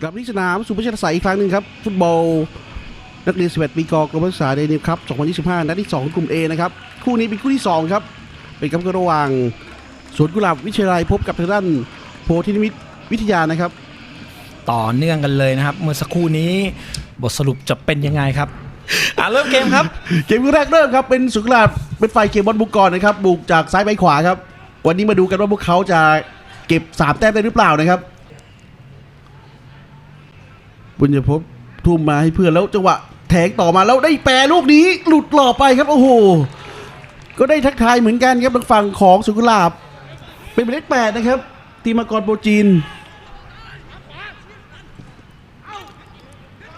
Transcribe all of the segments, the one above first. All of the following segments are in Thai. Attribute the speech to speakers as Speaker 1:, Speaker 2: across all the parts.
Speaker 1: กลับที่สนามสุภาชัยสายอีกครั้งหนึ่งครับ ฟุตบอล นักเรียน11ปีกอกรมศึกษาเดนิวครับ 2025 นัดที่ 2 กลุ่ม A นะครับ คู่นี้เป็นคู่ที่ 2 ครับ เป็นกับระหว่างสวนกุหลาบวิทยาลัยพบกับทางด้านโพธินิมิตรวิทยานะครับ
Speaker 2: ต่อเนื่องกันเลยนะครับ เมื่อสักครู่นี้บทสรุปจะเป็นยังไงครับอ่าเริ่มเกมครับ
Speaker 1: เกมแรกเริ่มครับ เป็นสุขลาบเป็นฝ่ายเกมบอลบุกก่อนนะครับ บุกจากซ้ายไปขวาครับ วันนี้มาดูกันว่าพวกเขาจะเก็บ3แต้มได้หรือเปล่านะครับ บุญยภพทุ่มมาให้เพื่อนแล้วจังหวะแทงต่อมาแล้วได้แปรลูกนี้หลุดหล่อไปครับโอ้โหก็ได้ทักทายเหมือนกันครับทางฝั่งของสุขลาบ เป็นหมายเลขแปดนะครับ ตีมากรโปรจีน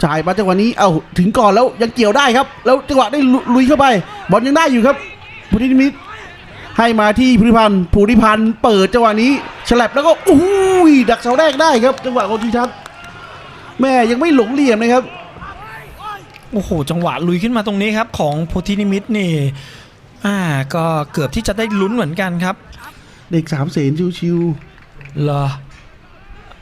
Speaker 1: จ่ายมาจังหวะนี้เอาถึงก่อนแล้วยังเกี่ยวได้ครับ แล้วจังหวะได้ลุยเข้าไป บอลยังได้อยู่ครับภูริมิตรให้มาที่ภูริพันธ์ภูริพันธ์เปิดจังหวะนี้ฉลับแล้วก็อู้ยดักเสาแรกได้ครับ จังหวะของทีทัศน์ แม่ยังไม่หลงเหลี่ยมนะครับ
Speaker 2: โอ้โห จังหวะลุยขึ้นมาตรงนี้ครับ ของโพธินิมิตนี่ อ่า ก็เกือบที่จะได้ลุ้นเหมือนกันครับ
Speaker 1: เด็กสามเสนชิว
Speaker 2: เหรอ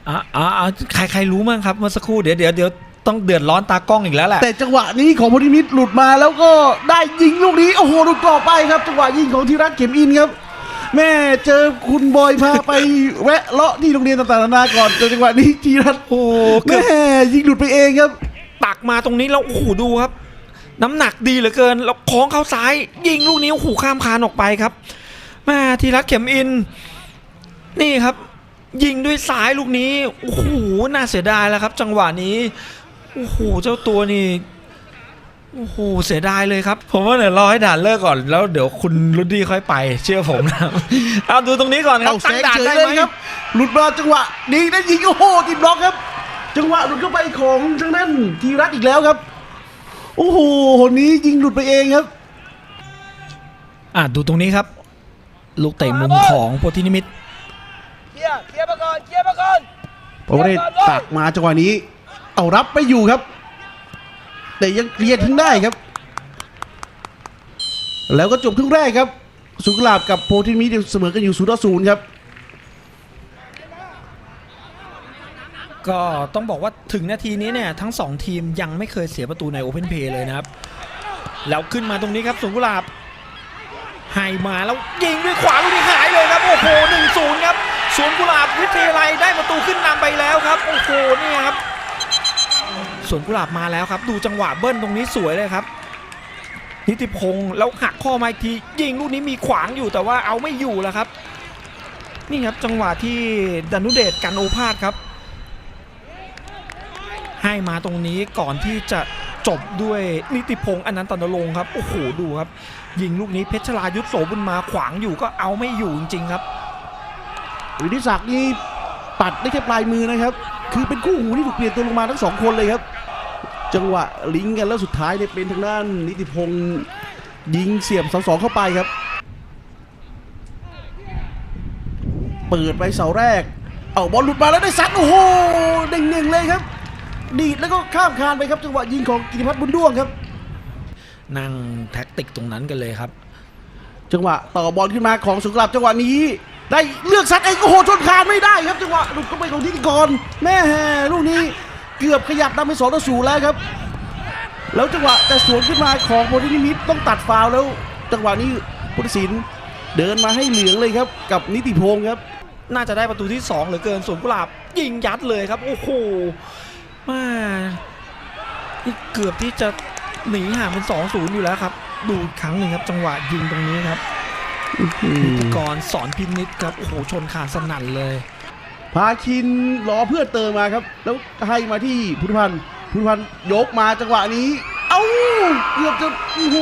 Speaker 2: อ่าอ่าอ่าใครใครรู้มั้งครับเมื่อสักครู่เดี๋ยวเดี๋ยวเดี๋ยวต้องเดือดร้อนตากล้องอีกแล้วแหละ
Speaker 1: ๆแต่จังหวะนี้ของภูริมิตรหลุดมาแล้วก็ได้ยิงลูกนี้ โอ้โหหลุดกรอบไปครับ จังหวะยิงของธีรัตน์เข็มอินครับ แม่เจอคุณบอยพาไปแวะเลาะที่โรงเรียนต่างๆนานาก่อนแต่จังหวะนี้ธีรัตน์
Speaker 2: โอ้โหเกื
Speaker 1: แม่
Speaker 2: อบ
Speaker 1: ยิงหลุดไปเองครับ
Speaker 2: ตักมาตรงนี้แล้วโอ้โหดูครับ น้ำหนักดีเหลือเกินแล้วคล้องเข้าซ้าย ยิงลูกนี้โอ้โหข้ามคานออกไปครับแมาทีรักเข็มอิน นี่ครับ ยิงด้วยซ้ายลูกนี้โอ้โหน่าเสียดายแล้วครับ จังหวะนี้โอ้โหเจ้าตัวนี่ โอ้โหเสียดายเลยครับ ผมว่าเดี๋ยวรอให้ด่านเลิกก่อนแล้วเดี๋ยวคุณรุดดี้ค่อยไป เชื่อผมนะครับเอาดูตรงนี้ก่อนครับ
Speaker 1: เอาแซ
Speaker 2: ตั้ง
Speaker 1: ง
Speaker 2: ด่าน
Speaker 1: เฉย
Speaker 2: ได้
Speaker 1: เลย
Speaker 2: ไหม
Speaker 1: ครับหลุดมาจังหวะนี้ได้ยิงโอ้โหติดบล็อกครับ จังหวะหลุดเข้าไปของทางด้านทีรัตน์อีกแล้วครับ โอ้โหคนนี้ยิงหลุดไปเองครับ
Speaker 2: อะดูตรงนี้ครับ ลูกเตะมุมของโพธินิมิต
Speaker 3: เคลียร์เคลียร์มาก่อนเคลียร์มาก่อน
Speaker 1: ปาวเรศตักมาจังหวะนี้ เอารับไปอยู่ครับ แต่ยังเคลียร์ทิ้งได้ครับ แล้วก็จบครึ่งแรกครับ สุขลาบกับโพธิมิตรเสมอกันอยู่ศูนย์ต่อศูนย์ครับ
Speaker 2: ก็ต้องบอกว่าถึงนาทีนี้เนี่ยทั้ง 2 ทีมยังไม่เคยเสียประตูในโอเพนเพย์เลยนะครับ แล้วขึ้นมาตรงนี้ครับสวนกุหลาบให้มาแล้วยิงด้วยขวาลูกนี้หายเลยครับ โอ้โหหนึ่งศูนย์ครับสวนกุหลาบวิทยาลัยได้ประตูขึ้นนำไปแล้วครับ โอ้โหนี่ครับ สวนกุหลาบมาแล้วครับ ดูจังหวะเบิ้ลตรงนี้สวยเลยครับ นิติพงศ์แล้วหักข้อมาอีกทียิงลูกนี้มีขวางอยู่แต่ว่าเอาไม่อยู่แล้วครับ นี่ครับจังหวะที่ดานุเดชกันโอภาสครับ ให้มาตรงนี้ก่อนที่จะจบด้วยนิติพงศ์อนันตนรงค์ครับโอ้โหดูครับ ยิงลูกนี้เพชรลายุทธโสบุญมาขวางอยู่ก็เอาไม่อยู่จริงๆครับ
Speaker 1: วินิศักดิ์นี่ตัดได้แค่ปลายมือนะครับ คือเป็นคู่หูที่ถูกเปลี่ยนตัวลงมาทั้งสองคนเลยครับ จังหวะลิงก์กันแล้วสุดท้ายเนี่ยเป็นทางด้านนิติพงศ์ยิงเสียบเสาสองเข้าไปครับ เปิดไปเสาแรก เอาบอลหลุดมาแล้วได้ซัดโอ้โหเด้งๆเลยครับ ดีดแล้วก็ข้ามคานไปครับ จังหวะยิงของกิติพัฒน์บุญด้วงครับ
Speaker 2: นั่งแท็กติกตรงนั้นกันเลยครับ
Speaker 1: จังหวะต่อบอลขึ้นมาของสุกลับจังหวะนี้ ได้เลือกซัดเองโอ้โหชนคานไม่ได้ครับ จังหวะหลุดเข้าไปของทิติกรแม่แห่ลูกนี้ เกือบขยับนำไปสองต่อศูนย์แล้วครับ แล้วจังหวะแต่สวนขึ้นมาของโมดินิมิตต้องตัดฟาวล์แล้ว จังหวะนี้พุทธศิลป์เดินมาให้เหลืองเลยครับกับนิติพงศ์ครับ
Speaker 2: น่าจะได้ประตูที่2เหลือเกินส่วนกุหลาบยิงยัดเลยครับ โอ้โหมานี่เกือบที่จะหนีห่างเป็น 2-0 อยู่แล้วครับ ดูอีกครั้งหนึ่งครับ จังหวะยิงตรงนี้ครับนิติกรสอนพินิษครับ โอ้โหชนคานสนั่นเลย
Speaker 1: พาคินรอเพื่อนเติมมาครับ แล้วให้มาที่พุทธพันธ์พุทธพันธ์ยกมาจังหวะนี้ เอ้าเกือบจะโอ้โห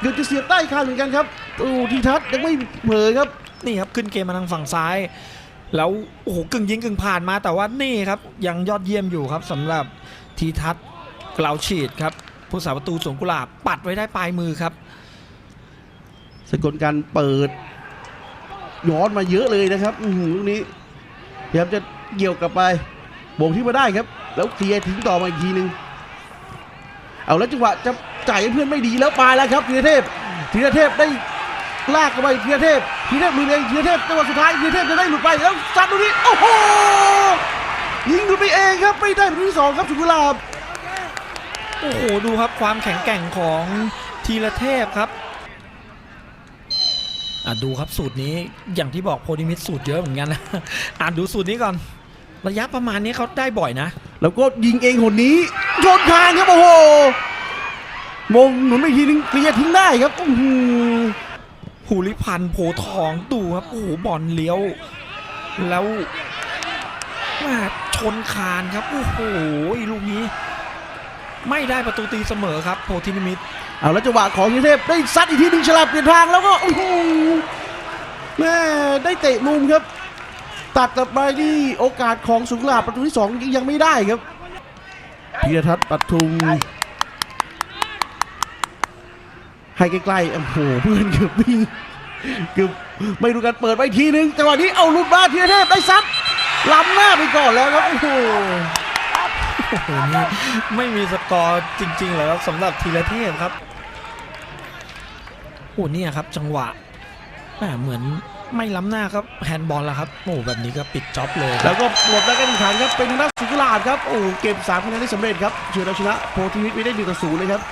Speaker 1: เกือบจะเสียบใต้คานเหมือนกันครับโอ้ทีทัศน์ยังไม่เผยครับ
Speaker 2: นี่ครับขึ้นเกมมาทางฝั่งซ้าย แล้วโอ้โหกึ่งยิงกึ่งผ่านมาแต่ว่านี่ครับยังยอดเยี่ยมอยู่ครับสำหรับทีทัศน์กลาวฉีดครับผู้สาประตูสวนกุหลาบปัดไว้ได้ปลายมือครับ
Speaker 1: สกลการเปิดย้อนมาเยอะเลยนะครับอื้อหือลูกนี้ พยายามจะเกี่ยวกลับไปโบ่งที่มาได้ครับ แล้วเคลียร์ทิ้งต่อมาอีกทีหนึ่งเอาแล้วจังหวะจะจ่ายให้เพื่อนไม่ดีแล้วปาแล้วครับธีรเทพธีรเทพได้ลากเข้าไปธีรเทพธีรเทพมือเองธีรเทพจังหวะสุดท้ายธีรเทพจะได้หลุดไปแล้วซัดลูนี้โอ้โหยิงดูไปเองครับไม่ได้ประตูที่สองครับสุกุลาบ
Speaker 2: โอ้โหดูครับความแข็งแกร่งของทีละเทพครับ ดูครับสูตรนี้อย่างที่บอกโพลิมิตสูตรเยอะเหมือนกันนะอ่านดูสูตรนี้ก่อน ระยะประมาณนี้เขาได้บ่อยนะ
Speaker 1: แล้วก็ยิงเองหนนี้โยนคางครับโอ้โหมงหนุนไปทีนึงเคลียร์ทิ้งได้ครับอื้อหือ
Speaker 2: หูริพันธ์โพธิ์ทองดูครับโอ้โหบอลเลี้ยว แล้วแม่ชนคานครับโอ้โหลูกนี้ ไม่ได้ประตูตีเสมอครับโพธินิมิต
Speaker 1: เอาแล้วจังหวะของยูเทพได้ซัดอีกทีหนึ่งฉลับเปลี่ยนทางแล้วก็โอ้โหแม่ได้เตะมุมครับ ตัดกลับมาที่โอกาสของสุกุหลาบประตูที่สองยังไม่ได้ครับพีรทัศน์ปัทุมให้ใกล้ๆโอ้โหเพื่อนเกือบวิ่งเกือบไม่รู้กันเปิดไปทีนึงจังหวะนี้เอาหลุดมาพีรเทพได้ซัดล้ำหน้าไปก่อนแล้วครับโอ้โห
Speaker 2: โอ้โหนี่ไม่มีสกอร์จริงๆเลยครับสำหรับทีละเทพครับโอ้เนี่ยครับจังหวะแหมเหมือนไม่ล้ำหน้าครับแฮนด์บอลแล้วครับโอ้แบบนี้ก็ปิดจ็อบเลย
Speaker 1: แล้วก็หมดแล้วกันขันครับเป็นนักสุกุหลาดครับโอ้เก็บสามคะแนนได้สำเร็จครับเฉือนเอาชนะโพธิวิทย์ไปได้หนึ่งต่อศูนย์เลยครับ